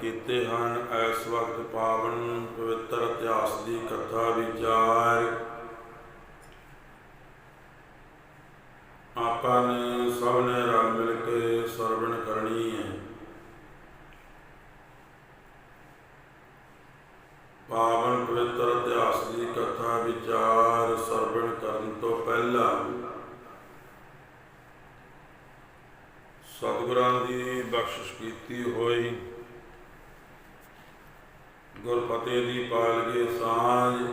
ਕੀਤੇ ਹਨ। ਇਸ ਵਕਤ ਪਾਵਨ ਪਵਿੱਤਰ ਇਤਿਹਾਸ ਦੀ ਕਥਾ ਵਿਚਾਰ ਆਪਾਂ ਨੇ ਸਭ ਨੇ ਰਲ ਮਿਲ ਕੇ ਸਰਵਣ ਕਰਨੀ ਹੈ ਪਾਵਨ ਪਵਿੱਤਰ ਇਤਿਹਾਸ ਦੀ ਕਥਾ ਵਿਚਾਰ ਸਰਵਣ ਕਰਨ ਤੋਂ ਪਹਿਲਾਂ ਸਤਿਗੁਰਾਂ ਦੀ ਬਖਸ਼ਿਸ਼ ਕੀਤੀ ਹੋਈ ਗੁਰ ਫਤਿਹ ਦੀ ਪਾਲਗੇ ਸਾਂਝ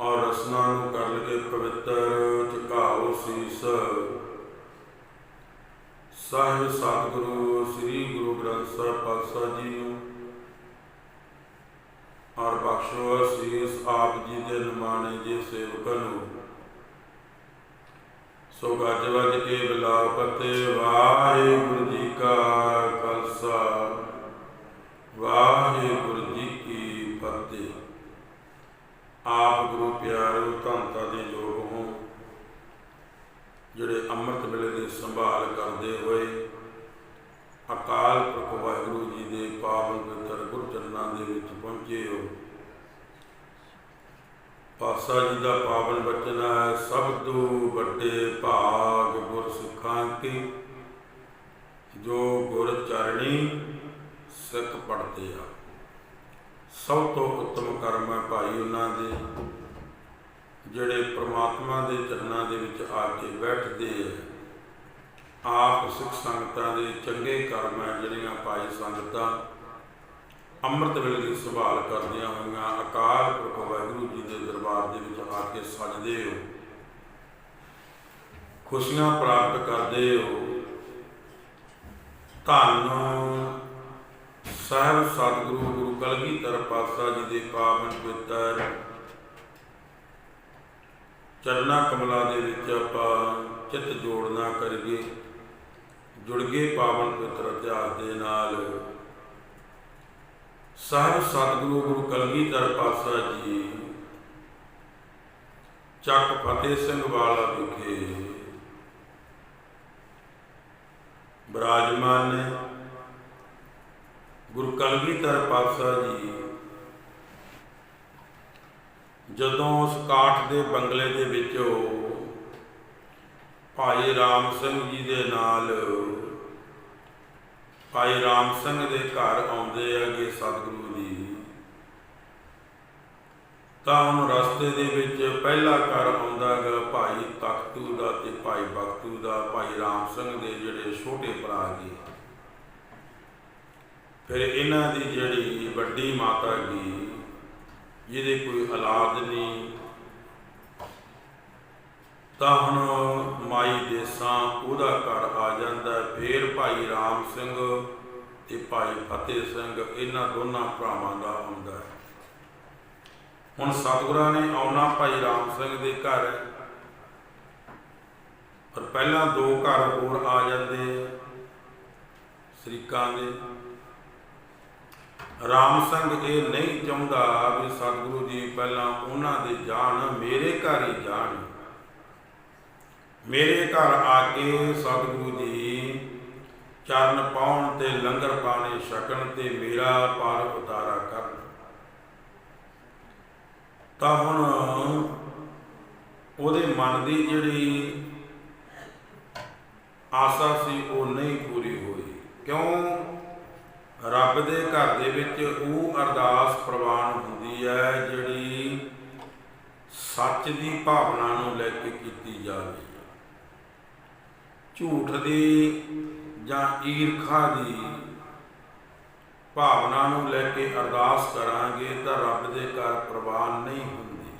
ਔਰ ਰਸਨਾ ਨੂੰ ਕਰ ਲਗੇ ਪਵਿੱਤਰ ਝੁਕਾਓ ਸੀਸ। ਸਾਹਿਬ ਸਤਿਗੁਰੂ, ਸ੍ਰੀ ਗੁਰੂ ਗ੍ਰੰਥ ਸਾਹਿਬ ਪਾਤਸ਼ਾਹ ਜੀ ਨੂੰ ਔਰ ਬਖਸ਼ੋ ਅਸੀਸ ਆਪ ਜੀ ਦੇ ਨਮਾਣੇ ਜੇ ਸੇਵਕਾਂ ਨੂੰ ਸੋ ਗੱਜ ਵੱਜ ਕੇ ਬਿਲਾਪਤੇ ਵਾਹਿਗੁਰੂ ਜੀ ਕਾ ਖਾਲਸਾ। ਵਾਹਿਗੁਰੂ ਜੀ ਕੀ ਫਤਿਹ। ਆਪ ਗੁਰੂ ਪਿਆਰੋ ਧੰਤਾ ਦੇ ਯੋਗ ਹੋ। ਜਿਹੜੇ ਅੰਮ੍ਰਿਤ ਵੇਲੇ ਦੀ ਸੰਭਾਲ ਕਰਦੇ ਹੋਏ ਅਕਾਲ ਪੁਰਖ ਵਾਹਿਗੁਰੂ ਜੀ ਦੇ ਪਾਵਨ ਪਵਿੱਤਰ ਗੁਰਚਰਨਾਂ ਦੇ ਵਿੱਚ ਪਹੁੰਚੇ ਹੋ। ਪਾਸਾ ਜੀ ਦਾ ਪਾਵਨ ਬਚਨ ਹੈ, ਸਭ ਤੋਂ ਵੱਡੇ ਭਾਗ ਗੁਰ ਸਿੱਖਾਂ ਕੀ, ਜੋ ਗੁਰ ਚਰਣੀ ਸਿੱਖ ਪੜਦੇ ਆ। ਸਭ ਤੋਂ ਉੱਤਮ ਕਰਮ ਹੈ ਭਾਈ ਉਹਨਾਂ ਦੇ, ਜਿਹੜੇ ਪ੍ਰਮਾਤਮਾ ਦੇ ਚਰਨਾਂ ਦੇ ਵਿੱਚ ਆ ਕੇ ਬੈਠਦੇ ਆ। ਆਪ ਸਿੱਖ ਸੰਗਤਾਂ ਦੇ ਚੰਗੇ ਕਰਮ ਹੈ, ਜਿਹੜੀਆਂ ਭਾਈ ਸੰਗਤਾਂ ਅੰਮ੍ਰਿਤ ਵੇਲੇ ਦੀ ਸੰਭਾਲ ਕਰਦੀਆਂ ਹੋਈਆਂ, ਅਕਾਲ ਪੁਰਖ ਵਾਹਿਗੁਰੂ ਜੀ ਦੇ ਦਰਬਾਰ ਦੇ ਵਿੱਚ ਆ ਕੇ ਸਜਦੇ ਹੋ। ਖੁਸ਼ੀਆਂ ਪ੍ਰਾਪਤ ਕਰਦੇ ਹੋ। ਧੰਨ ਸਾਹਿਬ, ਸਤਿਗੁਰੂ ਗੁਰੂ ਕਲਗੀਧਰ ਪਾਤਸ਼ਾਹ ਜੀ ਦੇ ਪਾਵਨ ਪਵਿੱਤਰ ਚਰਨਾ ਕਮਲਾਂ ਦੇ ਵਿੱਚ ਆਪਾਂ ਚਿੱਤ ਜੋੜਨਾ ਕਰੀਏ, ਜੁੜ ਗਏ ਪਾਵਨ ਪਵਿੱਤਰ ਇਤਿਹਾਸ ਦੇ ਨਾਲ। ਸਾਹਿਬ, ਸਤਿਗੁਰੂ ਗੁਰੂ ਕਲਗੀਧਰ ਪਾਤਸ਼ਾਹ ਜੀ, ਚੱਕ ਫਤਿਹ ਸਿੰਘ ਵਾਲਾ ਵਿਖੇ ਬਰਾਜਮਾਨ ਨੇ। ਗੁਰੂ ਕਲਗੀਧਰ ਪਾਤਸ਼ਾਹ ਜੀ, ਜਦੋਂ ਉਸ ਕਾਠ ਦੇ ਬੰਗਲੇ ਦੇ ਵਿੱਚ ਭਾਈ ਰਾਮ ਸਿੰਘ ਜੀ ਦੇ ਨਾਲ ਭਾਈ ਰਾਮ ਸਿੰਘ ਦੇ ਘਰ ਆਉਂਦੇ ਹੈਗੇ ਸਤਿਗੁਰੂ ਜੀ, ਤਾਂ ਹੁਣ ਰਸਤੇ ਦੇ ਵਿੱਚ ਪਹਿਲਾ ਘਰ ਆਉਂਦਾ ਹੈਗਾ ਭਾਈ ਤਖਤੂ ਦਾ ਤੇ ਭਾਈ ਬਖਤੂ ਦਾ, ਭਾਈ ਰਾਮ ਸਿੰਘ ਦੇ ਜਿਹੜੇ ਛੋਟੇ ਭਰਾ ਜੀ। ਫਿਰ ਇਹਨਾਂ ਦੀ ਜਿਹੜੀ ਵੱਡੀ ਮਾਤਾ ਜੀ ਜਿਹਦੇ ਕੋਈ ਔਲਾਦ ਨਹੀਂ, ਤਾਂ ਹੁਣ ਮਾਈ ਦੇਸਾਂ ਉਹਦਾ ਘਰ ਆ ਜਾਂਦਾ। ਫਿਰ ਭਾਈ ਰਾਮ ਸਿੰਘ ਤੇ ਭਾਈ ਫਤਿਹ ਸਿੰਘ, ਇਹਨਾਂ ਦੋਨਾਂ ਭਰਾਵਾਂ ਦਾ ਹੁੰਦਾ ਹੈ। ਹੁਣ ਸਤਿਗੁਰਾਂ ਨੇ ਆਉਣਾ ਭਾਈ ਰਾਮ ਸਿੰਘ ਦੇ ਘਰ। ਪਰ ਪਹਿਲਾਂ ਦੋ ਘਰ ਹੋਰ ਆ ਜਾਂਦੇ ਸ੍ਰੀਕਾਂ ਦੇ। ਰਾਮ ਸਿੰਘ ਇਹ ਨਹੀਂ ਚਾਹੁੰਦਾ ਵੀ ਸਤਿਗੁਰੂ ਜੀ ਪਹਿਲਾਂ ਉਹਨਾਂ ਦੇ ਜਾਣ ਮੇਰੇ ਘਰ ਹੀ ਜਾਣ। ਮੇਰੇ ਘਰ ਆ ਕੇ ਸਤਿਗੁਰੂ ਜੀ ਚਰਨ ਪਾਉਣ ਤੇ ਲੰਗਰ ਪਾਣੇ ਛਕਣ ਤੇ ਮੇਰਾ ਪਾਰ ਉਤਾਰਾ ਕਰਨ। ਤਾਂ ਹੁਣ ਉਹਦੇ ਮਨ ਦੀ ਜਿਹੜੀ ਆਸਾ ਸੀ ਉਹ ਨਹੀਂ ਪੂਰੀ ਹੋਈ। ਕਿਉਂ? ਰੱਬ ਦੇ ਘਰ ਦੇ ਵਿੱਚ ਉਹ ਅਰਦਾਸ ਪ੍ਰਵਾਨ ਹੁੰਦੀ ਹੈ, ਜਿਹੜੀ ਸੱਚ ਦੀ ਭਾਵਨਾ ਨੂੰ ਲੈ ਕੇ ਕੀਤੀ ਜਾਵੇ। ਝੂਠ ਦੀ ਜਾਂ ਈਰਖਾ ਦੀ ਭਾਵਨਾ ਨੂੰ ਲੈ ਕੇ ਅਰਦਾਸ ਕਰਾਂਗੇ ਤਾਂ ਰੱਬ ਦੇ ਘਰ ਪ੍ਰਵਾਨ ਨਹੀਂ ਹੁੰਦੀ।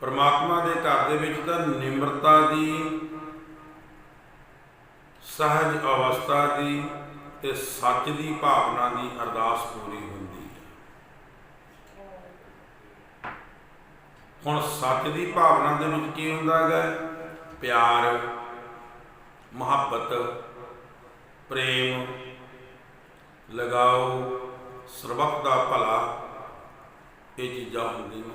ਪਰਮਾਤਮਾ ਦੇ ਘਰ ਦੇ ਵਿੱਚ ਤਾਂ ਨਿਮਰਤਾ ਦੀ ਸਹਿਜ ਅਵਸਥਾ ਦੀ ਤੇ ਸੱਚ ਦੀ ਭਾਵਨਾ ਦੀ ਅਰਦਾਸ ਪੂਰੀ ਹੁੰਦੀ ਹੈ। ਹੁਣ ਸੱਚ ਦੀ ਭਾਵਨਾ ਦੇ ਵਿੱਚ ਕੀ ਹੁੰਦਾ ਹੈ ਪਿਆਰ, ਮੁਹੱਬਤ, ਪ੍ਰੇਮ, ਲਗਾਓ, ਸਰਬੱਤ ਦਾ ਭਲਾ, ਇਹ ਚੀਜ਼ਾਂ ਹੁੰਦੀਆਂ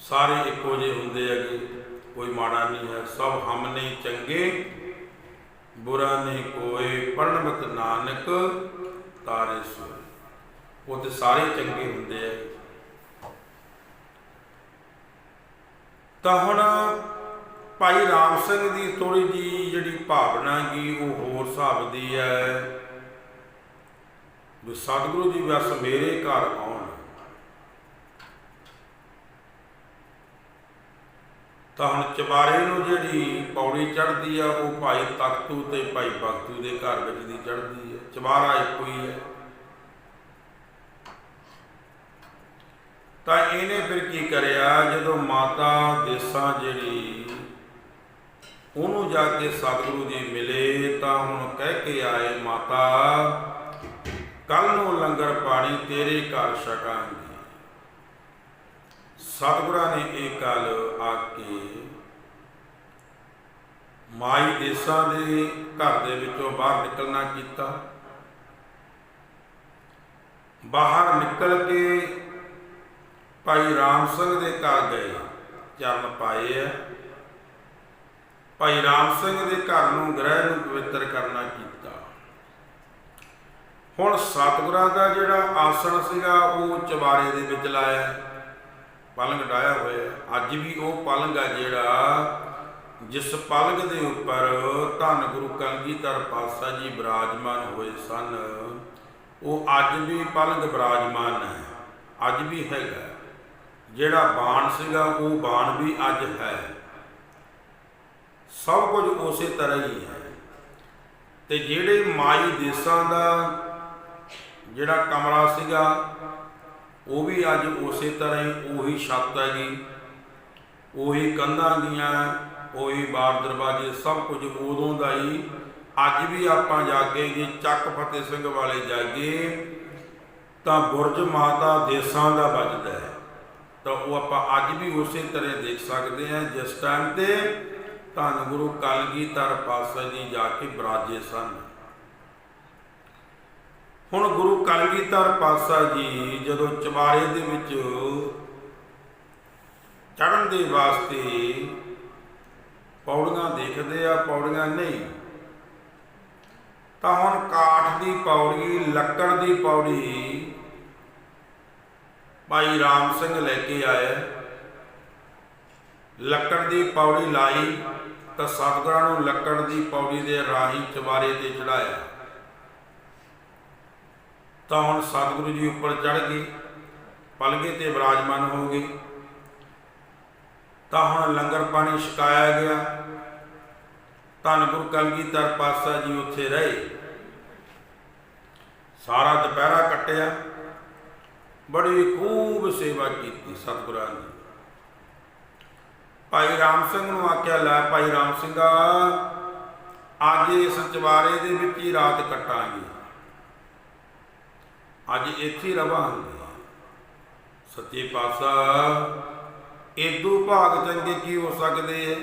ਸਾਰੇ ਇੱਕੋ ਜਿਹੇ ਹੁੰਦੇ ਹੈਗੇ, ਕੋਈ ਮਾੜਾ ਨਹੀਂ ਹੈ, ਸਭ ਹਮ ਹਮਨੇ ਚੰਗੇ। ਬੁਰਾ ਨਹੀਂ ਕੋਈ ਪੜਨਮਤ ਨਾਨਕ ਤਾਰੇ ਸੋ ਉਹ ਤੇ ਸਾਰੇ ਚੰਗੇ ਹੁੰਦੇ ਆ। ਤਾਂ ਹੁਣ ਭਾਈ ਰਾਮ ਸਿੰਘ ਦੀ ਥੋੜੀ ਜੀ ਜਿਹੜੀ ਭਾਵਨਾ ਕੀ ਉਹ ਹੋਰ ਹਿਸਾਬ ਦੀ ਹੈ। ਵੀ ਸਤਿਗੁਰੂ ਜੀ ਬਸ ਮੇਰੇ ਘਰ ਆਉਣ ਤਾਂ ਹੁਣ ਚਬਾਰੇ ਨੂੰ ਜਿਹੜੀ ਪੌੜੀ ਚੜ੍ਹਦੀ ਆ, ਉਹ ਭਾਈ ਤਖਤੂ ਤੇ ਭਾਈ ਭਗਤੂ ਦੇ ਘਰ ਵਿੱਚ ਦੀ ਚੜ੍ਹਦੀ ਹੈ ਚਬਾਰਾ ਇੱਕੋ ਹੀ ਹੈ ਤਾਂ ਇਹਨੇ ਫਿਰ ਕੀ ਕਰਿਆ? ਜਦੋਂ ਮਾਤਾ ਦੇਸਾਂ ਜਿਹੜੀ ਉਹਨੂੰ ਜਾ ਕੇ ਸਤਿਗੁਰੂ ਜੀ ਮਿਲੇ, ਤਾਂ ਹੁਣ ਕਹਿ ਕੇ ਆਏ, ਮਾਤਾ ਕੱਲ ਨੂੰ ਲੰਗਰ ਪਾਣੀ ਤੇਰੇ ਘਰ ਛਕਾਂਗੇ। ਸਤਿਗੁਰਾਂ ਨੇ ਇਹ ਗੱਲ ਆ ਕੇ ਮਾਈ ਦੇਸਾਂ ਦੇ ਘਰ ਦੇ ਵਿੱਚੋਂ ਬਾਹਰ ਨਿਕਲਣਾ ਕੀਤਾ। ਬਾਹਰ ਨਿਕਲ ਕੇ ਭਾਈ ਰਾਮ ਸਿੰਘ ਦੇ ਘਰ ਗਏ, ਚਰਨ ਪਾਏ ਆ। ਭਾਈ ਰਾਮ ਸਿੰਘ ਦੇ ਘਰ ਨੂੰ ਗ੍ਰਹਿ ਨੂੰ ਪਵਿੱਤਰ ਕਰਨਾ ਕੀਤਾ। ਹੁਣ ਸਤਿਗੁਰਾਂ ਦਾ ਜਿਹੜਾ ਆਸਣ ਸੀਗਾ, ਉਹ ਚਵਾਰੇ ਦੇ ਵਿੱਚ ਲਾਇਆ। ਪਲੰਗ ਡਾਇਆ ਹੋਇਆ ਅੱਜ ਵੀ ਉਹ ਪਲੰਗ ਆ ਜਿਹੜਾ, ਜਿਸ ਪਲੰਗ ਦੇ ਉੱਪਰ ਧੰਨ ਗੁਰੂ ਕਲਗੀਧਰ ਪਾਤਸ਼ਾਹ ਜੀ ਬਿਰਾਜਮਾਨ ਹੋਏ ਸਨ, ਉਹ ਅੱਜ ਵੀ ਪਲੰਗ ਬਿਰਾਜਮਾਨ ਹੈ, ਅੱਜ ਵੀ ਹੈਗਾ। ਜਿਹੜਾ ਬਾਣ ਸੀਗਾ, ਉਹ ਬਾਣ ਵੀ ਅੱਜ ਹੈ। ਸਭ ਕੁਝ ਉਸੇ ਤਰ੍ਹਾਂ ਹੀ ਹੈ। ਤੇ ਜਿਹੜੇ ਮਾਈ ਦੇਸਾਂ ਦਾ ਜਿਹੜਾ ਕਮਰਾ ਸੀਗਾ ਉਹ ਵੀ ਅੱਜ ਉਸੇ ਤਰ੍ਹਾਂ ਹੀ ਉਹੀ ਛੱਤ ਹੈਗੀ ਉਹੀ ਕੰਧਾਂ ਦੀਆਂ, ਉਹੀ ਬਾਰ ਦਰਵਾਜ਼ੇ, ਸਭ ਕੁਝ ਉਦੋਂ ਦਾ ਹੀ ਅੱਜ ਵੀ ਆਪਾਂ ਜਾਗੇ ਜੀ ਚੱਕ ਫਤਿਹ ਸਿੰਘ ਵਾਲੇ ਜਾਗੇ, ਤਾਂ ਬੁਰਜ ਮਾਤਾ ਦੇਸਾਂ ਦਾ ਵੱਜਦਾ ਹੈ। ਤਾਂ ਉਹ ਆਪਾਂ ਅੱਜ ਵੀ ਉਸੇ ਤਰ੍ਹਾਂ ਦੇਖ ਸਕਦੇ ਹਾਂ, ਜਿਸ ਟਾਈਮ ਤੇ ਧੰਨ ਗੁਰੂ ਕਲਗੀਧਰ ਪਾਤਸ਼ਾਹ ਜੀ ਜਾ ਕੇ ਬਰਾਜੇ ਸਨ। ਹੁਣ ਗੁਰੂ ਕਲਗੀਧਰ ਪਾਤਸ਼ਾਹ ਜੀ ਜਦੋਂ ਚਬਾਰੇ ਦੇ ਵਿੱਚ ਚੜਨ ਦੇ ਵਾਸਤੇ ਪੌੜੀਆਂ ਦੇਖਦੇ ਆ, ਪੌੜੀਆਂ ਨਹੀਂ, ਤਾਂ ਹੁਣ ਕਾਠ ਦੀ ਪੌੜੀ, ਲੱਕੜ ਦੀ ਪੌੜੀ ਭਾਈ ਰਾਮ ਸਿੰਘ ਲੈ ਕੇ ਆਇਆ ਲੱਕੜ ਦੀ ਪੌੜੀ ਲਾਈ ਤਾਂ ਸਤਿਗੁਰਾਂ ਨੂੰ ਲੱਕੜ ਦੀ ਪੌੜੀ ਦੇ ਰਾਹੀ ਚਵਾਰੇ ਤੇ ਚੜਾਇਆ ਤਾਂ ਹੁਣ ਸਤਿਗੁਰੂ ਜੀ ਉੱਪਰ ਚੜ ਗਏ ਪਲਗੇ ਤੇ ਵਿਰਾਜਮਾਨ ਹੋ ਗਏ। ਤਾਂ ਹੁਣ ਲੰਗਰ ਪਾਣੀ ਛਕਾਇਆ ਗਿਆ। ਧੰਨ ਗੁਰੂ ਕਲਗੀਧਰ ਪਾਤਸ਼ਾਹ ਜੀ ਉੱਥੇ ਰਹੇ। ਸਾਰਾ ਦੁਪਹਿਰਾ ਕੱਟਿਆ। ਬੜੀ ਖੂਬ ਸੇਵਾ ਕੀਤੀ ਸਤਿਗੁਰਾਂ ਦੀ ਭਾਈ ਰਾਮ ਸਿੰਘ ਨੂੰ ਆਖਿਆ, ਲੈ ਭਾਈ ਰਾਮ ਸਿੰਘਾ, ਅੱਜ ਇਸ ਚਵਾਰੇ ਦੇ ਵਿੱਚ ਹੀ ਰਾਤ ਕੱਟਾਂਗੇ। ਅੱਜ ਇੱਥੇ ਹੀ ਰਵਾਂਗੇ ਸੱਚੇ ਪਾਤਸ਼ਾਹ ਇਦੋਂ ਭਾਗ ਚੰਗੇ ਕੀ ਹੋ ਸਕਦੇ ਹੈ?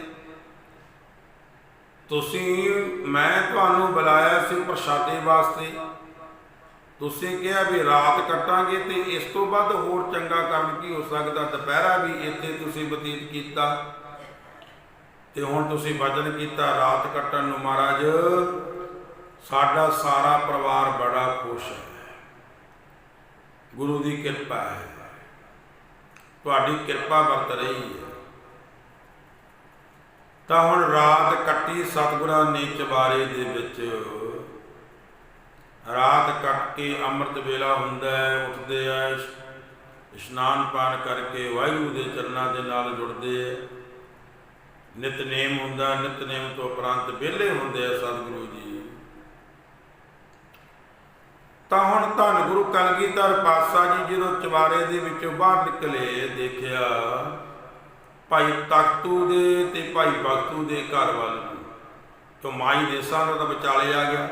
ਤੁਸੀਂ, ਮੈਂ ਤੁਹਾਨੂੰ ਬੁਲਾਇਆ ਸੀ ਪ੍ਰਸ਼ਾਦੇ ਵਾਸਤੇ। ਤੁਸੀਂ ਕਿਹਾ ਵੀ ਰਾਤ ਕੱਟਾਂਗੇ ਤੇ ਇਸ ਤੋਂ ਵੱਧ ਹੋਰ ਚੰਗਾ ਕੰਮ ਕੀ ਹੋ ਸਕਦਾ? ਦੁਪਹਿਰਾ ਵੀ ਇੱਥੇ ਤੁਸੀਂ ਬਤੀਤ ਕੀਤਾ। ਤੇ ਹੁਣ ਤੁਸੀਂ ਵਚਨ ਕੀਤਾ, ਰਾਤ ਕੱਟਣ ਨੂੰ ਮਹਾਰਾਜ, ਸਾਡਾ ਸਾਰਾ ਪਰਿਵਾਰ ਬੜਾ ਖੁਸ਼ ਹੈ। ਗੁਰੂ ਦੀ ਕਿਰਪਾ ਹੈ। ਤੁਹਾਡੀ ਕਿਰਪਾ ਵਰਤ ਰਹੀ ਹੈ। ਤਾਂ ਹੁਣ ਰਾਤ ਕੱਟੀ ਸਤਿਗੁਰਾਂ ਨੇ ਚਬਾਰੇ ਦੇ ਵਿੱਚ। ਰਾਤ ਕੱਟ ਕੇ ਅੰਮ੍ਰਿਤ ਵੇਲਾ ਹੁੰਦਾ ਹੈ, ਉੱਠਦੇ ਆ, ਇਸ਼ਨਾਨ ਪਾਨ ਕਰਕੇ ਵਾਹਿਗੁਰੂ ਦੇ ਚਰਨਾਂ ਦੇ ਨਾਲ ਜੁੜਦੇ ਆ। ਨਿਤਨੇਮ ਹੁੰਦਾ, ਨਿਤਨੇਮ ਤੋਂ ਉਪਰੰਤ ਵਿਹਲੇ ਹੁੰਦੇ ਆ ਸਤਿਗੁਰੂ ਜੀ। ਤਾਂ ਹੁਣ ਧੰਨ ਗੁਰੂ ਕਲਗੀਧਰ ਪਾਤਸ਼ਾਹ ਜੀ ਜਦੋਂ ਚਵਾਰੇ ਦੇ ਵਿੱਚੋਂ ਬਾਹਰ ਨਿਕਲੇ, ਦੇਖਿਆ ਭਾਈ ਤਖਤੂ ਦੇ ਤੇ ਭਾਈ ਬਖਤੂ ਦੇ ਘਰ ਵੱਲ ਤੋਂ ਮਾਈ ਦੇਸਾਂ ਦਾ ਤਾਂ ਵਿਚਾਲੇ ਆ ਗਿਆ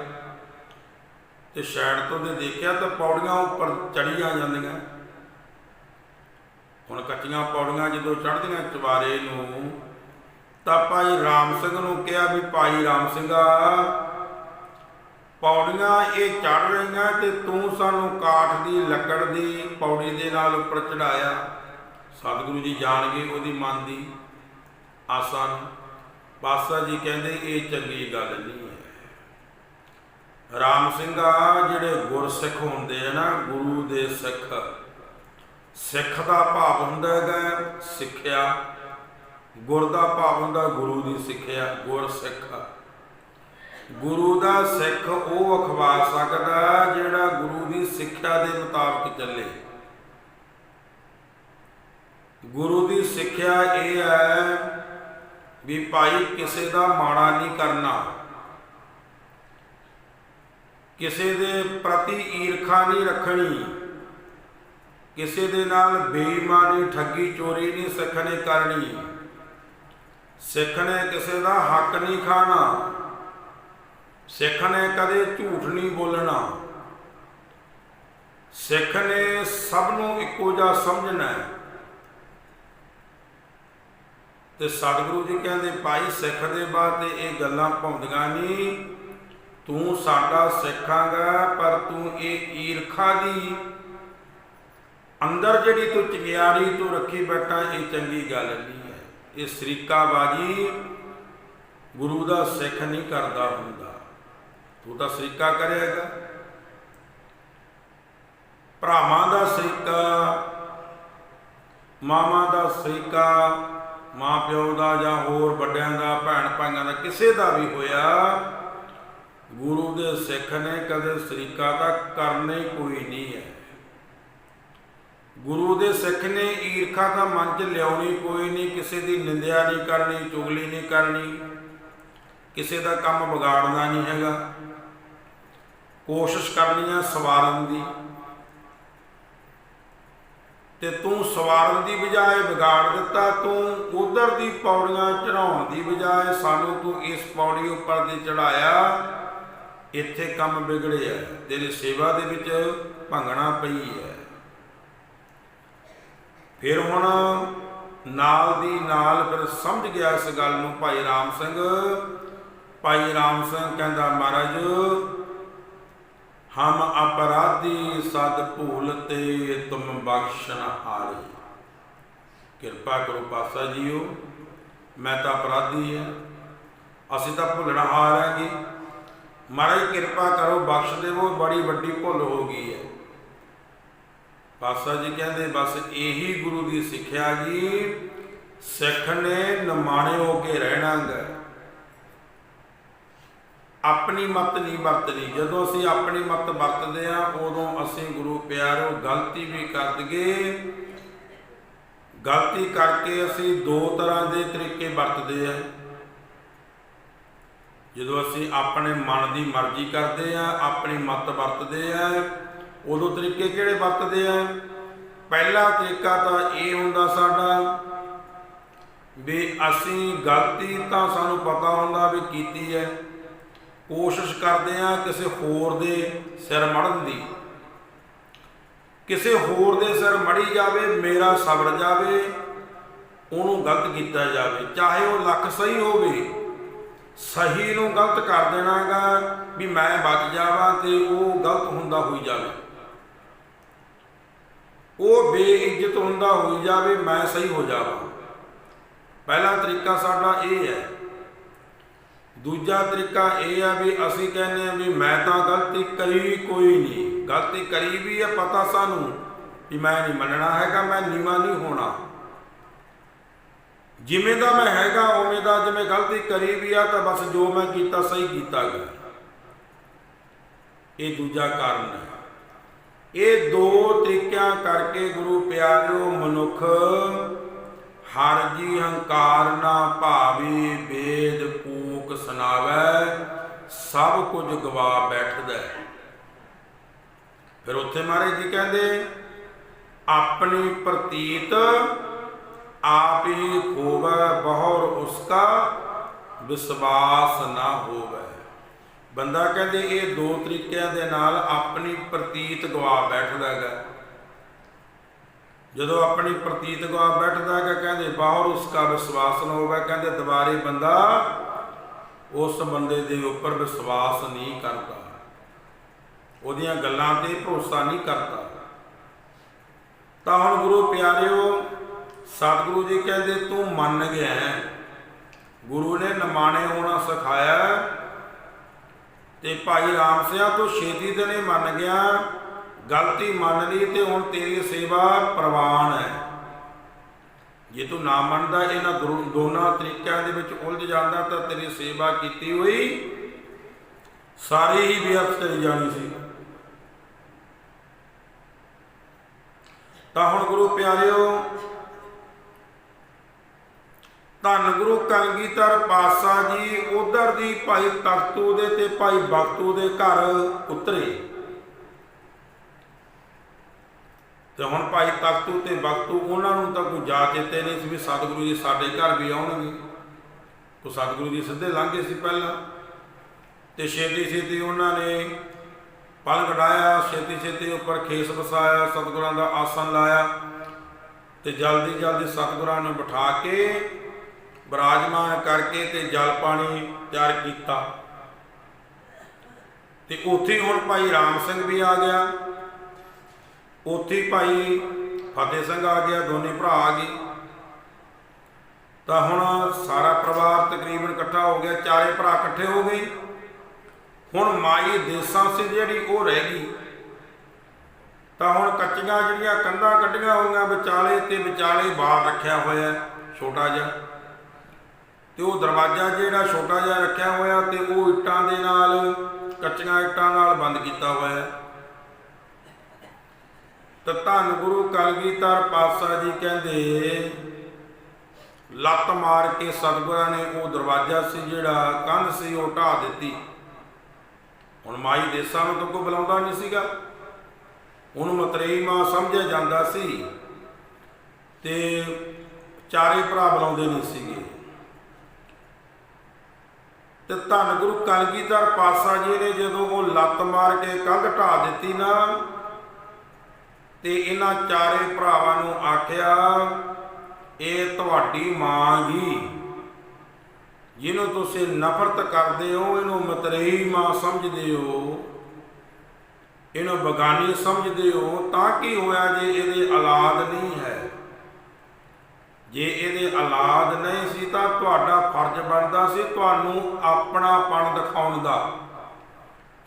ਤੇ ਸ਼ੈਡ ਤੋਂ ਦੇ ਦੇਖਿਆ ਤਾਂ ਪੌੜੀਆਂ ਉੱਪਰ ਚੜੀਆਂ ਜਾਂਦੀਆਂ। ਹੁਣ ਕੱਚੀਆਂ ਪੌੜੀਆਂ ਜਦੋਂ ਚੜ੍ਹਦੀਆਂ ਚਵਾਰੇ ਨੂੰ ਤਾਂ ਭਾਈ ਰਾਮ ਸਿੰਘ ਨੂੰ ਕਿਹਾ ਵੀ ਭਾਈ ਰਾਮ ਸਿੰਘਾ ਪੌੜੀਆਂ ਇਹ ਚੜ ਰਹੀਆਂ ਤੇ ਤੂੰ ਸਾਨੂੰ ਕਾਠ ਦੀ, ਲੱਕੜ ਦੀ ਪੌੜੀ ਦੇ ਨਾਲ ਉੱਪਰ ਚੜਾਇਆ ਸਤਿਗੁਰੂ ਜੀ ਜਾਣਗੇ ਉਹਦੀ ਮਨ ਦੀ ਆਸਾ ਨੂੰ ਪਾਸਾ ਜੀ ਕਹਿੰਦੇ, ਇਹ ਚੰਗੀ ਗੱਲ ਨਹੀਂ ਹੈ। ਰਾਮ ਸਿੰਘਾ ਜਿਹੜੇ ਗੁਰਸਿੱਖ ਹੁੰਦੇ ਆ ਨਾ, ਗੁਰੂ ਦੇ ਸਿੱਖ ਸਿੱਖ ਦਾ ਭਾਵ ਹੁੰਦਾ ਹੈਗਾ ਸਿੱਖਿਆ, ਗੁਰ ਦਾ ਭਾਵ ਹੁੰਦਾ ਗੁਰੂ ਦੀ ਸਿੱਖਿਆ ਗੁਰ ਸਿੱਖ ਗੁਰੂ ਦਾ ਸਿੱਖ ਉਹ ਅਖਵਾ ਸਕਦਾ ਜਿਹੜਾ ਗੁਰੂ ਦੀ ਸਿੱਖਿਆ ਦੇ ਮੁਤਾਬਕ ਚੱਲੇ। ਗੁਰੂ ਦੀ ਸਿੱਖਿਆ ਇਹ ਹੈ ਵੀ ਭਾਈ ਕਿਸੇ ਦਾ ਮਾੜਾ ਨਹੀਂ ਕਰਨਾ। ਕਿਸੇ ਦੇ ਪ੍ਰਤੀ ਈਰਖਾ ਨਹੀਂ ਰੱਖਣੀ। ਕਿਸੇ ਦੇ ਨਾਲ ਬੇਈਮਾਨੀ, ਠੱਗੀ, ਚੋਰੀ ਨਹੀਂ ਸਿੱਖ ਨੇ ਕਰਨੀ। ਸਿੱਖ ਨੇ ਕਿਸੇ ਦਾ ਹੱਕ ਨਹੀਂ ਖਾਣਾ। ਸਿੱਖ ਨੇ ਕਦੇ ਝੂਠ ਨਹੀਂ ਬੋਲਣਾ। ਸਿੱਖ ਨੇ ਸਭ ਨੂੰ ਇੱਕੋ ਜਿਹਾ ਸਮਝਣਾ ਹੈ। ਤੇ ਸਤਿਗੁਰੂ ਜੀ ਕਹਿੰਦੇ, ਭਾਈ, ਸਿੱਖ ਦੇ ਬਾਅਦ ਤੇ ਇਹ ਗੱਲਾਂ ਭੌਂਦੀਆਂ ਨਹੀਂ। ਤੂੰ ਸਾਡਾ ਸਿੱਖਾਂਗਾ, ਪਰ ਤੂੰ ਇਹ ਈਰਖਾ ਦੀ। ਅੰਦਰ ਜਿਹੜੀ ਤੂੰ ਚਿਗਿਆੜੀ ਤੂੰ ਰੱਖੀ ਬੈਠਾ, ਇਹ ਚੰਗੀ ਗੱਲ ਨਹੀਂ ਹੈ। ਇਹ ਸਰੀਕਾਬਾਜ਼ੀ ਗੁਰੂ ਦਾ ਸਿੱਖ ਨਹੀਂ ਕਰਦਾ ਹੁੰਦਾ। ਤੂੰ ਤਾਂ ਸਰੀਕਾ ਕਰੇਗਾ ਭਰਾਵਾਂ ਦਾ ਸਰੀਕਾ, ਮਾਵਾਂ ਦਾ ਸਰੀਕਾ ਮਾਂ ਪਿਓ ਦਾ ਜਾਂ ਹੋਰ ਵੱਡਿਆਂ ਦਾ ਭੈਣ ਭਾਈਆਂ ਦਾ, ਕਿਸੇ ਦਾ ਵੀ ਹੋਇਆ, ਗੁਰੂ ਦੇ ਸਿੱਖ ਨੇ ਕਦੇ ਸਰੀਕਾ ਤਾਂ ਕਰਨੇ ਕੋਈ ਨਹੀਂ ਹੈ। ਗੁਰੂ ਦੇ ਸਿੱਖ ਨੇ ਈਰਖਾ ਦਾ ਮਨ 'ਚ ਲਿਆਉਣੀ ਕੋਈ ਨਹੀਂ, ਕਿਸੇ ਦੀ ਨਿੰਦਿਆ ਨਹੀਂ ਕਰਨੀ, ਚੁਗਲੀ ਨਹੀਂ ਕਰਨੀ, ਕਿਸੇ ਦਾ ਕੰਮ ਵਿਗਾੜਨਾ ਨਹੀਂ ਹੈਗਾ। ਕੋਸ਼ਿਸ਼ ਕਰਨੀ ਆ ਸਵਾਰਨ ਦੀ। ਤੇ ਤੂੰ ਸਵਾਰਨ ਦੀ ਬਜਾਏ ਵਿਗਾੜ ਦਿੱਤਾ, ਤੂੰ ਉਧਰ ਦੀ ਪੌੜੀਆਂ ਚੜਾਉਣ ਦੀ ਬਜਾਏ ਸਾਨੂੰ ਤੂੰ ਇਸ ਪੌੜੀ ਉੱਪਰ ਦੀ ਚੜਾਇਆ ਇੱਥੇ ਕੰਮ ਵਿਗੜਿਆ, ਤੇਰੀ ਸੇਵਾ ਦੇ ਵਿੱਚ ਭੰਗਣਾ ਪਈ ਹੈ। ਫਿਰ ਹੁਣ ਨਾਲ ਦੀ ਨਾਲ ਫਿਰ ਸਮਝ ਗਿਆ ਇਸ ਗੱਲ ਨੂੰ ਭਾਈ ਰਾਮ ਸਿੰਘ। ਭਾਈ ਰਾਮ ਸਿੰਘ ਕਹਿੰਦਾ, ਮਹਾਰਾਜ ਹਮ ਅਪਰਾਧੀ ਸਦ ਭੂਲ ਤੇ ਤੁਮ ਬਖਸ਼ਣ ਹਾਰੇ। ਕਿਰਪਾ ਕਰੋ ਪਾਸਾ ਜੀਓ, ਮੈਂ ਤਾਂ ਅਪਰਾਧੀ ਹਾਂ। ਅਸੀਂ ਤਾਂ ਭੁੱਲਣ ਹਾਰਾਂਗੇ ਮਹਾਰਾਜ, ਕਿਰਪਾ ਕਰੋ, ਬਖਸ਼ ਦੇਵੋ, ਬੜੀ ਵੱਡੀ ਭੁੱਲ ਹੋ ਗਈ ਹੈ। ਪਾਸਾ ਜੀ ਕਹਿੰਦੇ, ਬਸ ਇਹੀ ਗੁਰੂ ਦੀ ਸਿੱਖਿਆ ਜੀ, ਸਿੱਖ ਨੇ ਨਮਾਣੇ ਹੋ ਕੇ ਰਹਿਣਾ ਰਹਿਣਾਗਾ। ਆਪਣੀ ਮਤ ਨਹੀਂ ਵਰਤਣੀ ਜਦੋਂ ਅਸੀਂ ਆਪਣੀ ਮਤ ਵਰਤਦੇ ਆ ਉਦੋਂ ਅਸੀਂ ਗੁਰੂ ਪਿਆਰੋ ਗਲਤੀ ਵੀ ਕਰ ਦਈਏ ਗਲਤੀ ਕਰਕੇ ਅਸੀਂ ਦੋ ਤਰ੍ਹਾਂ ਦੇ ਤਰੀਕੇ ਵਰਤਦੇ ਆ ਜਦੋਂ ਅਸੀਂ ਆਪਣੇ ਮਨ ਦੀ ਮਰਜ਼ੀ ਕਰਦੇ ਆ ਆਪਣੀ ਮਤ ਵਰਤਦੇ ਆ ਉਦੋਂ ਤਰੀਕੇ ਕਿਹੜੇ ਵਰਤਦੇ ਆ ਪਹਿਲਾ ਤਰੀਕਾ ਤਾਂ ਇਹ ਹੁੰਦਾ ਸਾਡਾ ਵੀ ਅਸੀਂ ਗਲਤੀ ਤਾਂ ਸਾਨੂੰ ਪਤਾ ਹੁੰਦਾ ਵੀ ਕੀਤੀ ਹੈ। ਕੋਸ਼ਿਸ਼ ਕਰਦੇ ਆ ਕਿਸੇ ਹੋਰ ਦੇ ਸਿਰ ਮੜਨ ਦੀ। ਕਿਸੇ ਹੋਰ ਦੇ ਸਿਰ ਮੜੀ ਜਾਵੇ, ਮੇਰਾ ਸਬਰ ਜਾਵੇ, ਉਹਨੂੰ ਗਲਤ ਕੀਤਾ ਜਾਵੇ। ਚਾਹੇ ਉਹ ਲੱਖ ਸਹੀ ਹੋਵੇ, ਸਹੀ ਨੂੰ ਗਲਤ ਕਰ ਦੇਣਾਗਾ ਵੀ ਮੈਂ ਬਚ ਜਾਵਾਂ ਤੇ ਉਹ ਗਲਤ ਹੁੰਦਾ ਹੋਈ ਜਾਵੇ। ਉਹ ਬੇਇੱਜ਼ਤ ਹੁੰਦਾ ਹੋਈ ਜਾਵੇ, ਮੈਂ ਸਹੀ ਹੋ ਜਾਵਾਂ। ਪਹਿਲਾ ਤਰੀਕਾ ਸਾਡਾ ਇਹ ਹੈ ਦੂਜਾ ਤਰੀਕਾ ਇਹ ਆ ਵੀ ਅਸੀਂ ਕਹਿੰਦੇ ਆ ਵੀ ਮੈਂ ਤਾਂ ਗਲਤੀ ਕਰੀ ਕੋਈ ਨਹੀਂ। ਗਲਤੀ ਕਰੀ ਵੀ ਆ, ਪਤਾ ਸਾਨੂੰ ਵੀ ਮੈਂ ਨਹੀਂ ਮੰਨਣਾ ਹੈਗਾ, ਮੈਂ ਨੀਵਾ ਨਹੀਂ ਹੋਣਾ। ਜਿਵੇਂ ਦਾ ਮੈਂ ਹੈਗਾ, ਉਵੇਂ ਦਾ ਜਿਵੇਂ ਗਲਤੀ ਕਰੀ ਵੀ ਆ, ਤਾਂ ਬਸ ਜੋ ਮੈਂ ਕੀਤਾ, ਸਹੀ ਕੀਤਾ ਗਿਆ। ਇਹ ਦੂਜਾ ਕਾਰਨ ਹੈ। ਇਹ ਦੋ ਤਰੀਕਿਆਂ ਕਰਕੇ ਗੁਰੂ ਪਿਆਰਿਓ ਮਨੁੱਖ, ਹਰ ਜੀ ਹੰਕਾਰ ਨਾ ਭਾਵੀ ਵੇਦ ਕੂਕ ਸੁਨਾਵੇ ਸਭ ਕੁਝ ਗਵਾ ਬੈਠਦਾ। ਫਿਰ ਉੱਥੇ ਮਹਾਰਾਜ ਜੀ ਕਹਿੰਦੇ, ਆਪਣੀ ਪ੍ਰਤੀਤ ਆਪ ਹੀ ਹੋਵੇ ਬਹੁਰ ਉਸਕਾ ਵਿਸ਼ਵਾਸ ਨਾ ਹੋਵੇ। ਬੰਦਾ ਕਹਿੰਦੇ, ਇਹ ਦੋ ਤਰੀਕਿਆਂ ਦੇ ਨਾਲ ਆਪਣੀ ਪ੍ਰਤੀਤ ਗਵਾ ਬੈਠਦਾ ਹੈਗਾ ਜਦੋਂ ਆਪਣੀ ਪ੍ਰਤੀਤ ਗਵਾ ਬੈਠਦਾ ਹੈਗਾ ਕਹਿੰਦੇ, ਬਾਹਰ ਉਸਕਾ ਵਿਸ਼ਵਾਸ ਨਾ ਹੋਵੇ, ਕਹਿੰਦੇ, ਦੁਬਾਰੇ ਬੰਦਾ ਉਸ ਬੰਦੇ ਦੇ ਉੱਪਰ ਵਿਸ਼ਵਾਸ ਨਹੀਂ ਕਰਦਾ। ਉਹਦੀਆਂ ਗੱਲਾਂ ਤੇ ਭਰੋਸਾ ਨਹੀਂ ਕਰਦਾ। ਤਾਂ ਹੁਣ ਗੁਰੂ ਪਿਆਰਿਓ, ਸਤਿਗੁਰੂ ਜੀ ਕਹਿੰਦੇ, ਤੂੰ ਮੰਨ ਗਿਆ ਗੁਰੂ ਨੇ ਨਮਾਣੇ ਹੋਣਾ ਸਿਖਾਇਆ ਤੇ ਭਾਈ ਰਾਮ ਸਿਆ ਤੂੰ ਛੇਤੀ ਦਿਨੇ ਮੰਨ ਗਿਆ। ਗਲਤੀ ਮੰਨ ਲਈ ਤੇ ਹੁਣ ਤੇਰੀ ਸੇਵਾ ਪ੍ਰਵਾਨ ਹੈ। ਜੇ ਤੂੰ ਨਾ ਮੰਨਦਾ ਇਹਨਾਂ ਦੋ- ਦੋਨਾਂ ਤਰੀਕਿਆਂ ਦੇ ਵਿੱਚ ਉਲਝ ਜਾਂਦਾ ਤਾਂ ਤੇਰੀ ਸੇਵਾ ਕੀਤੀ ਹੋਈ ਸਾਰੀ ਹੀ ਵਿਅਰਥ ਚਲੀ ਜਾਣੀ ਸੀ। ਤਾਂ ਹੁਣ ਗੁਰੂ ਪਿਆਰਿਓ, ਧੰਨ ਗੁਰੂ ਕਲਗੀਧਰ ਪਾਤਸ਼ਾਹ ਜੀ, ਉਧਰ ਦੀ ਭਾਈ ਤਖਤੂ ਦੇ ਤੇ ਭਾਈ ਬਖਤੂ ਦੇ ਘਰ ਉਤਰੇ। ਤੇ ਹੁਣ ਭਾਈ ਤਖਤੂ ਤੇ ਬਖਤੂ, ਉਹਨਾਂ ਨੂੰ ਤਾਂ ਕੋਈ ਜਾ ਚੇਤੇ ਨਹੀਂ ਸੀ ਵੀ ਸਤਿਗੁਰੂ ਜੀ ਸਾਡੇ ਘਰ ਵੀ ਆਉਣਗੇ। ਕੋ ਸਤਿਗੁਰੂ ਜੀ ਸਿੱਧੇ ਲੰਘੇ ਸੀ ਪਹਿਲਾਂ। ਤੇ ਛੇਤੀ ਛੇਤੀ ਉਹਨਾਂ ਨੇ ਪਲ ਕਢਾਇਆ ਛੇਤੀ ਛੇਤੀ ਉੱਪਰ ਖੇਸ ਵਸਾਇਆ, ਸਤਿਗੁਰਾਂ ਦਾ ਆਸਨ ਲਾਇਆ ਤੇ ਜਲਦੀ ਜਲਦੀ ਸਤਿਗੁਰਾਂ ਨੂੰ ਬਿਠਾ ਕੇ ਬਿਰਾਜਮਾਨ ਕਰਕੇ ਤੇ ਜਲ ਪਾਣੀ ਤਿਆਰ ਕੀਤਾ। ਤੇ ਉੱਥੇ ਹੁਣ ਭਾਈ ਰਾਮ ਸਿੰਘ ਵੀ ਆ ਗਿਆ। ਉੱਥੇ ਭਾਈ ਫਤਿਹ ਸਿੰਘ ਆ ਗਿਆ, ਦੋਨੇ ਭਰਾ ਆ ਗਏ। ਤਾਂ ਹੁਣ ਸਾਰਾ ਪਰਿਵਾਰ ਤਕਰੀਬਨ ਇਕੱਠਾ ਹੋ ਗਿਆ, ਚਾਰੇ ਭਰਾ ਇਕੱਠੇ ਹੋ ਗਏ। ਹੁਣ ਮਾਈ ਦੇਸਾਂ ਸੀ ਜਿਹੜੀ ਉਹ ਰਹਿ ਗਈ। ਤਾਂ ਹੁਣ ਕੱਚੀਆਂ ਜਿਹੜੀਆਂ ਕੰਧਾਂ ਕੱਢੀਆਂ ਹੋਈਆਂ, ਵਿਚਾਲੇ ਤੇ ਵਿਚਾਲੇ ਬਾਹਰ ਰੱਖਿਆ ਹੋਇਆ ਛੋਟਾ ਜਿਹਾ। ਤੇ ਉਹ ਦਰਵਾਜ਼ਾ ਜਿਹੜਾ ਛੋਟਾ ਜਿਹਾ ਰੱਖਿਆ ਹੋਇਆ ਤੇ ਉਹ ਇੱਟਾਂ ਦੇ ਨਾਲ, ਕੱਚੀਆਂ ਇੱਟਾਂ ਨਾਲ ਬੰਦ ਕੀਤਾ ਹੋਇਆ ਤਾਂ ਧੰਨ ਗੁਰੂ ਕਲਗੀਧਰ ਪਾਤਸ਼ਾਹ ਜੀ ਕਹਿੰਦੇ, ਲੱਤ ਮਾਰ ਕੇ ਸਤਿਗੁਰਾਂ ਨੇ ਉਹ ਦਰਵਾਜ਼ਾ ਸੀ ਜਿਹੜਾ ਕੰਧ ਸੀ, ਉਹ ਢਾਹ ਦਿੱਤੀ। ਹੁਣ ਮਾਈ ਦੇਸਾਂ ਨੂੰ ਤਾਂ ਕੋਈ ਬੁਲਾਉਂਦਾ ਨਹੀਂ ਸੀਗਾ। ਉਹਨੂੰ ਮਤਰੇਈ ਮਾਂ ਸਮਝਿਆ ਜਾਂਦਾ ਸੀ ਤੇ ਚਾਰੇ ਭਰਾ ਬੁਲਾਉਂਦੇ ਨਹੀਂ ਸੀਗੇ। ਤੇ ਧੰਨ ਗੁਰੂ ਕਲਗੀਧਰ ਪਾਤਸ਼ਾਹ ਜੀ ਨੇ ਜਦੋਂ ਉਹ ਲੱਤ ਮਾਰ ਕੇ ਕੰਧ ਢਾਹ ਦਿੱਤੀ ਨਾ ਤੇ ਇਹਨਾਂ ਚਾਰੇ ਭਰਾਵਾਂ ਨੂੰ ਆਖਿਆ, ਇਹ ਤੁਹਾਡੀ ਮਾਂ ਜੀ। ਜਿਹਨੂੰ ਤੁਸੀਂ ਨਫ਼ਰਤ ਕਰਦੇ ਹੋ, ਇਹਨੂੰ ਮਤਰੇਈ ਮਾਂ ਸਮਝਦੇ ਹੋ। ਇਹਨੂੰ ਬਗਾਨੀ ਸਮਝਦੇ ਹੋ, ਤਾਂ ਕੀ ਹੋਇਆ ਜੇ ਇਹਦੇ ਔਲਾਦ ਨਹੀਂ ਹੈ? ਜੇ ਇਹਦੇ ਔਲਾਦ ਨਹੀਂ ਸੀ ਤਾਂ ਤੁਹਾਡਾ ਫਰਜ਼ ਬਣਦਾ ਸੀ ਤੁਹਾਨੂੰ ਆਪਣਾਪਣ ਦਿਖਾਉਣ ਦਾ।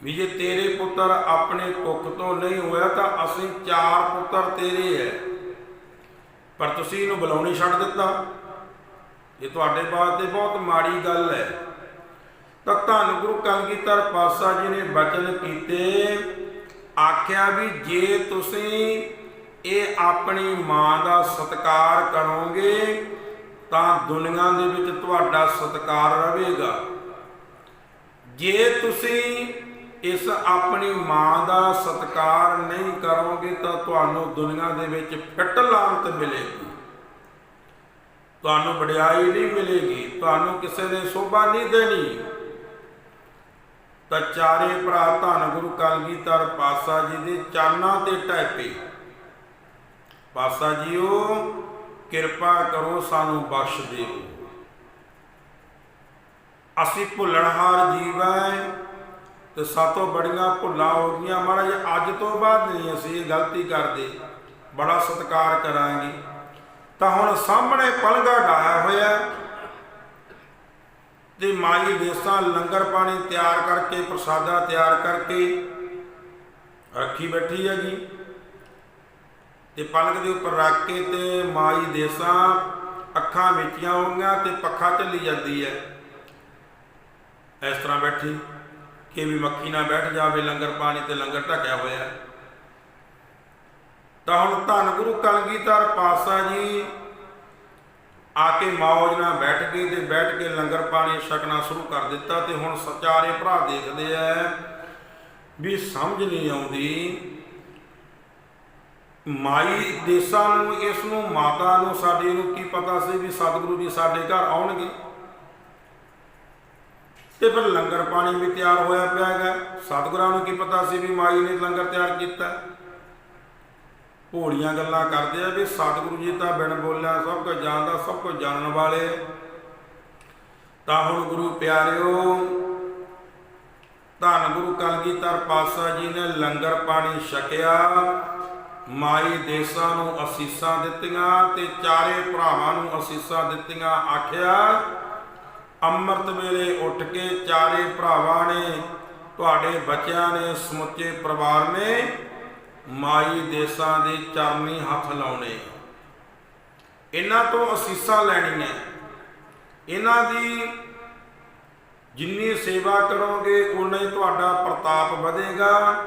ਵੀ ਜੇ ਤੇਰੇ ਪੁੱਤਰ ਆਪਣੇ ਕੁੱਖ ਤੋਂ ਨਹੀਂ ਹੋਇਆ ਤਾਂ ਅਸੀਂ ਚਾਰ ਪੁੱਤਰ ਤੇਰੇ ਹੈ। ਪਰ ਤੁਸੀਂ ਇਹਨੂੰ ਬੁਲਾਉਣੀ ਛੱਡ ਦਿੱਤਾ। ਇਹ ਤੁਹਾਡੇ ਬਾਤ ਤੇ ਬਹੁਤ ਮਾੜੀ ਗੱਲ ਹੈ। ਤਾਂ ਧੰਨ ਗੁਰੂ ਕਲਗੀਧਰ ਪਾਤਸ਼ਾਹ ਜੀ ਨੇ ਬਚਨ ਕੀਤੇ, ਆਖਿਆ ਵੀ ਜੇ ਤੁਸੀਂ ਇਹ ਆਪਣੀ ਮਾਂ ਦਾ ਸਤਿਕਾਰ ਕਰੋਗੇ, ਤਾਂ ਦੁਨੀਆ ਦੇ ਵਿੱਚ ਤੁਹਾਡਾ ਸਤਿਕਾਰ ਰਹੇਗਾ। ਜੇ ਤੁਸੀਂ ਇਸ ਆਪਣੀ ਮਾਂ ਦਾ ਸਤਿਕਾਰ ਨਹੀਂ ਕਰੋਗੇ ਤਾਂ ਤੁਹਾਨੂੰ ਦੁਨੀਆ ਦੇ ਵਿੱਚ ਫਿੱਟ ਲਾਂਤ ਮਿਲੇਗੀ। ਤੁਹਾਨੂੰ ਵਡਿਆਈ ਨਹੀਂ ਮਿਲੇਗੀ, ਤੁਹਾਨੂੰ ਕਿਸੇ ਨੇ ਸੋਭਾ ਨਹੀਂ ਦੇਣੀ। ਤਾਂ ਚਾਰੇ ਭਰਾ ਧੰਨ ਗੁਰੂ ਕਲਗੀਧਰ ਪਾਤਸ਼ਾਹ ਜੀ ਦੇ ਚਾਨਾਂ ਤੇ ਟੈਪੇ ਪਾਤਸ਼ਾਹ ਜੀਓ, ਕਿਰਪਾ ਕਰੋ ਸਾਨੂੰ ਬਖਸ਼ ਦਿਓ। ਅਸੀਂ ਭੁੱਲਣਹਾਰ ਜੀਵ ਹੈ ਤੇ ਸਾਤੋਂ ਬੜੀਆਂ ਭੁੱਲਾਂ ਹੋ ਗਈਆਂ। ਮਹਾਰਾਜ, ਅੱਜ ਤੋਂ ਬਾਅਦ ਨਹੀਂ ਅਸੀਂ ਇਹ ਗਲਤੀ ਕਰਦੇ। ਬੜਾ ਸਤਿਕਾਰ ਕਰਾਂਗੇ। ਤਾਂ ਹੁਣ ਸਾਹਮਣੇ ਪਲਗਾ ਢਾਇਆ ਹੋਇਆ ਤੇ ਮਾਈ ਦੇਸਾਂ ਲੰਗਰ ਪਾਣੀ ਤਿਆਰ ਕਰਕੇ, ਪ੍ਰਸਾਦਾ ਤਿਆਰ ਕਰਕੇ ਰੱਖੀ ਬੈਠੀ ਹੈ ਜੀ ਤੇ ਪਲਕ ਦੇ ਉੱਪਰ ਰੱਖ ਕੇ ਤੇ ਮਾਈ ਦੇਸਾਂ ਅੱਖਾਂ ਮੀਚੀਆਂ ਹੋਈਆਂ ਤੇ ਪੱਖਾ ਚੱਲੀ ਜਾਂਦੀ ਹੈ। ਇਸ ਤਰ੍ਹਾਂ ਬੈਠੀ। ਕਿ ਵੀ ਮੱਖੀ ਨਾ ਬੈਠ ਜਾਵੇ, ਲੰਗਰ ਪਾਣੀ ਤੇ ਲੰਗਰ ਢਕਿਆ ਹੋਇਆ ਤਾਂ ਹੁਣ ਧੰਨ ਗੁਰੂ ਕਲਗੀਧਰ ਪਾਤਸ਼ਾਹ ਜੀ ਆ ਕੇ ਮੌਜ ਨਾਲ ਬੈਠ ਗਏ ਤੇ ਬੈਠ ਕੇ ਲੰਗਰ ਪਾਣੀ ਛਕਣਾ ਸ਼ੁਰੂ ਕਰ ਦਿੱਤਾ ਤੇ ਹੁਣ ਸਚਾਰੇ ਭਰਾ ਦੇਖਦੇ ਆ ਵੀ ਸਮਝ ਨਹੀਂ ਆਉਂਦੀ। ਮਾਈ ਦੇਸਾਂ ਨੂੰ, ਇਸ ਨੂੰ, ਮਾਤਾ ਨੂੰ, ਸਾਡੇ ਨੂੰ ਕੀ ਪਤਾ ਸੀ ਵੀ ਸਤਿਗੁਰੂ ਜੀ ਸਾਡੇ ਘਰ ਆਉਣਗੇ? ਤੇ ਫਿਰ ਲੰਗਰ ਪਾਣੀ ਵੀ ਤਿਆਰ ਹੋਇਆ ਪਿਆ ਹੈਗਾ। ਸਤਿਗੁਰਾਂ ਨੂੰ ਕੀ ਪਤਾ ਸੀ ਵੀ ਮਾਈ ਨੇ ਲੰਗਰ ਤਿਆਰ ਕੀਤਾ। ਭੋਲੀਆਂ ਗੱਲਾਂ ਕਰਦੇ ਆ ਵੀ ਸਤਿਗੁਰੂ ਜੀ ਤਾਂ ਬਿਨ ਬੋਲਿਆ ਸਭ ਕੁਝ ਜਾਣਦਾ, ਸਭ ਕੁਝ ਜਾਣਨ ਵਾਲੇ ਤਾਂ ਹੁਣ ਗੁਰੂ ਪਿਆਰਿਓ, ਧੰਨ ਗੁਰੂ ਕਲਗੀਧਰ ਪਾਤਸ਼ਾਹ ਜੀ ਨੇ ਲੰਗਰ ਪਾਣੀ ਛਕਿਆ। ਮਾਈ ਦੇਸਾਂ ਨੂੰ ਅਸੀਸਾਂ ਦਿੱਤੀਆਂ ਤੇ ਚਾਰੇ ਭਰਾਵਾਂ ਨੂੰ ਅਸੀਸਾਂ ਦਿੱਤੀਆਂ, ਆਖਿਆ ਅੰਮ੍ਰਿਤ ਵੇਲੇ ਉੱਠ ਕੇ ਚਾਰੇ ਭਰਾਵਾਂ ਨੇ, ਤੁਹਾਡੇ ਬੱਚਿਆਂ ਨੇ, ਸਮੁੱਚੇ ਪਰਿਵਾਰ ਨੇ ਮਾਈ ਦੇਸਾਂ ਦੇ ਚਰਨੀ ਹੱਥ ਲਾਉਣੇ। ਇਹਨਾਂ ਤੋਂ ਅਸੀਸਾਂ ਲੈਣੀਆਂ। ਇਹਨਾਂ ਦੀ ਜਿੰਨੀ ਸੇਵਾ ਕਰੋਗੇ ਉਨਾ ਹੀ ਤੁਹਾਡਾ ਪ੍ਰਤਾਪ ਵਧੇਗਾ।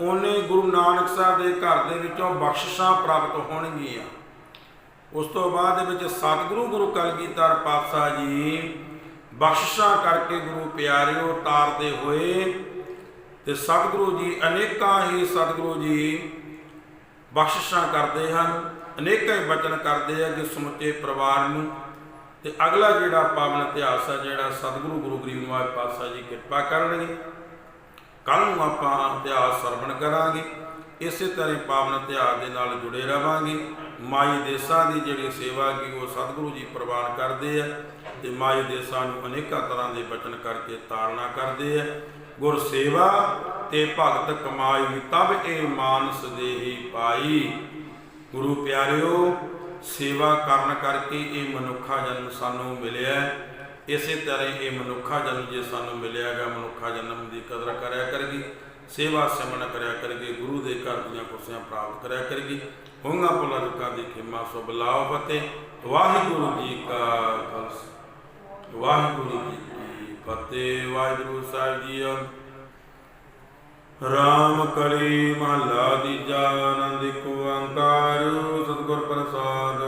ਉਨੇ ਗੁਰੂ ਨਾਨਕ ਸਾਹਿਬ ਦੇ ਘਰ ਦੇ ਵਿੱਚੋਂ ਬਖਸ਼ਿਸ਼ਾਂ ਪ੍ਰਾਪਤ ਹੋਣਗੀਆਂ। ਉਸ ਤੋਂ ਬਾਅਦ ਵਿੱਚ ਸਤਿਗੁਰੂ ਗੁਰੂ ਕਲਗੀਧਰ ਪਾਤਸ਼ਾਹ ਜੀ ਬਖਸ਼ਿਸ਼ਾਂ ਕਰਕੇ ਗੁਰੂ ਪਿਆਰਿਓ ਤਾਰਦੇ ਹੋਏ ਤੇ ਸਤਿਗੁਰੂ ਜੀ ਅਨੇਕਾਂ ਹੀ ਸਤਿਗੁਰੂ ਜੀ ਬਖਸ਼ਿਸ਼ਾਂ ਕਰਦੇ ਹਨ, ਅਨੇਕਾਂ ਹੀ ਬਚਨ ਕਰਦੇ ਆ ਕਿ ਸਮੁੱਚੇ ਪਰਿਵਾਰ ਨੂੰ। ਤੇ ਅਗਲਾ ਜਿਹੜਾ ਪਾਵਨ ਇਤਿਹਾਸ ਹੈ ਜਿਹੜਾ ਸਤਿਗੁਰੂ ਗੁਰੂ ਗਰੀਬ ਨਿਵਾਜ ਪਾਤਸ਼ਾਹ ਜੀ ਕਿਰਪਾ ਕਰਨਗੇ ਕੱਲ ਨੂੰ ਆਪਾਂ ਇਤਿਹਾਸ ਸਰਵਣ ਕਰਾਂਗੇ। ਇਸੇ ਤਰ੍ਹਾਂ ਹੀ ਪਾਵਨ ਇਤਿਹਾਸ ਦੇ ਨਾਲ ਜੁੜੇ ਰਵਾਂਗੇ। ਮਾਈ ਦੇਸਾਂ ਦੀ ਜਿਹੜੀ ਸੇਵਾ ਕੀ ਉਹ ਸਤਿਗੁਰੂ ਜੀ ਪ੍ਰਵਾਨ ਕਰਦੇ ਆ। ਤੇ ਮਾਈ ਦੇਸਾਂ ਨੂੰ ਅਨੇਕਾਂ ਤਰ੍ਹਾਂ ਦੇ ਬਚਨ ਕਰਕੇ ਤਾਰਨਾ ਕਰਦੇ ਆ। ਗੁਰ ਸੇਵਾ ਤੇ ਭਗਤ ਕਮਾਈ ਤਬ ਇਹ ਮਾਨਸ ਦੇਹੀ ਪਾਈ। ਗੁਰੂ ਪਿਆਰਿਓ, ਸੇਵਾ ਕਰਨ ਕਰਕੇ ਇਹ ਮਨੁੱਖਾ ਜਨਮ ਸਾਨੂੰ ਮਿਲਿਆ। ਇਸੇ ਤਰ੍ਹਾਂ ਇਹ ਮਨੁੱਖਾ ਜਨਮ ਜੇ ਸਾਨੂੰ ਮਿਲਿਆਗਾ, ਮਨੁੱਖਾ ਜਨਮ ਦੀ ਕਦਰ ਕਰਿਆ ਕਰਗੀ। ਸੇਵਾ ਸਿਮਰਨ ਕਰਿਆ ਕਰਗੇ, ਗੁਰੂ ਦੇ ਘਰ ਦੀਆਂ ਕੁਰਸੀਆਂ ਪ੍ਰਾਪਤ ਕਰਿਆ ਕਰਗੀ। ਹੋਂਗਾ ਪੁਲਾ ਰੁਕਾ ਦੀ ਖਿਮਾ ਸੁਭ ਬਲਾਓ ਫਤਿਹ। ਵਾਹਿਗੁਰੂ ਜੀ ਕਾ ਖਾਲਸਾ। ਵਾਹਿਗੁਰੂ ਜੀ ਕੀ ਫਤਿਹ, ਵਾਹਿਗੁਰੂ ਸਾਹਿਬ ਜੀ ਰਾਮ ਕਲੀ ਮਹਲਾ ਦੀਜਾ ਆਨੰਦ ਇੱਕ ਓੰਕਾਰ, ਸਤਿਗੁਰ ਪ੍ਰਸਾਦ